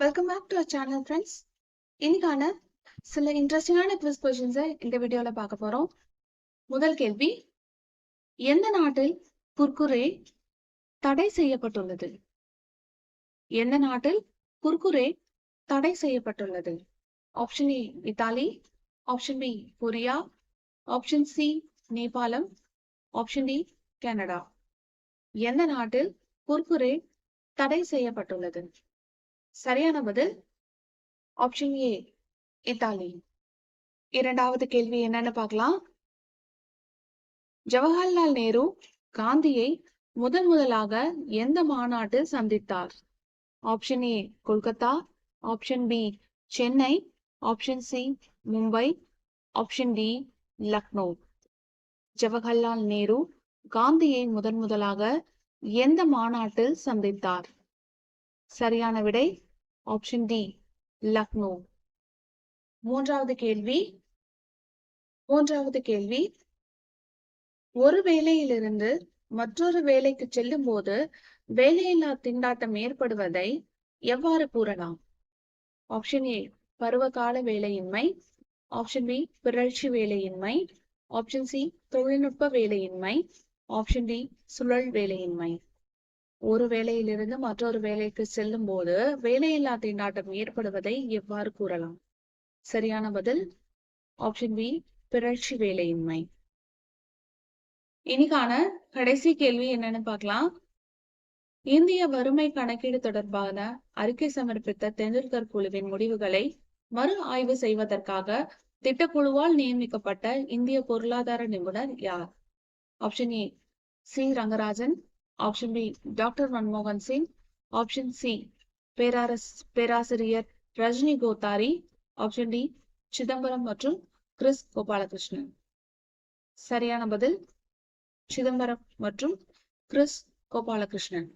Welcome back to channel friends இன்னைக்கான சில இன்ட்ரெஸ்டிங்கான குவிஸ் கொஷின்ஸை இந்த வீடியோவில் பார்க்க போறோம். முதல் கேள்வி எந்த நாட்டில் குர்குரே தடை செய்யப்பட்டுள்ளது? எந்த நாட்டில் குர்குரே தடை செய்யப்பட்டுள்ளது? Option A Italy. Option B Korea. Option C Nepal. Option D Canada. எந்த நாட்டில் குர்குரே தடை செய்யப்பட்டுள்ளது? சரியான பதில்? Option A Italy. இரண்டாவது கேள்வி என்னன்னு பார்க்கலாம். ஜவஹர்லால் நேரு காந்தியை முதன் முதலாக எந்த மாநாட்டில் சந்தித்தார்? Option A Kolkata. Option B Chennai. Option C Mumbai. Option D Lucknow. Jawaharlal Nehru காந்தியை முதன் முதலாக எந்த மாநாட்டில் சந்தித்தார்? சரியான விடை ஆப்ஷன் டி லக்னோ. மூன்றாவது கேள்வி. மூன்றாவது கேள்வி. ஒரு வேலையிலிருந்து மற்றொரு வேலைக்கு செல்லும் போது வேலையில்லா திண்டாட்டம் ஏற்படுவதை எவ்வாறு கூறலாம்? ஆப்ஷன் ஏ பருவகால வேலையின்மை. ஆப்ஷன் பி பிறழ்ச்சி வேலையின்மை. ஆப்ஷன் சி தொழில்நுட்ப வேலையின்மை. ஆப்ஷன் டி சுழல் வேலையின்மை. ஒரு வேலையிலிருந்து மற்றொரு வேலைக்கு செல்லும் போது வேலையில்லா திண்டாட்டம் ஏற்படுவதை எவ்வாறு கூறலாம்? சரியான பதில் ஆப்ஷன் பி பிறழ்ச்சி வேலையின்மை. இன்னைக்கான கடைசி கேள்வி என்னன்னு பார்க்கலாம். இந்திய வறுமை கணக்கீடு தொடர்பான அறிக்கை சமர்ப்பித்த தெண்டுல்கர் குழுவின் முடிவுகளை மறு ஆய்வு செய்வதற்காக திட்டக்குழுவால் நியமிக்கப்பட்ட இந்திய பொருளாதார நிபுணர் யார்? Option A C Rangarajan. Option B doctor மன்மோகன் சிங் ஆப்ஷன் சி பேராரஸ் பேராசிரியர் ரஜினி கோத்தாரி ஆப்ஷன் டி சிதம்பரம் மற்றும் கிறிஸ் கோபாலகிருஷ்ணன் சரியான பதில் சிதம்பரம் மற்றும் கிறிஸ் கோபாலகிருஷ்ணன்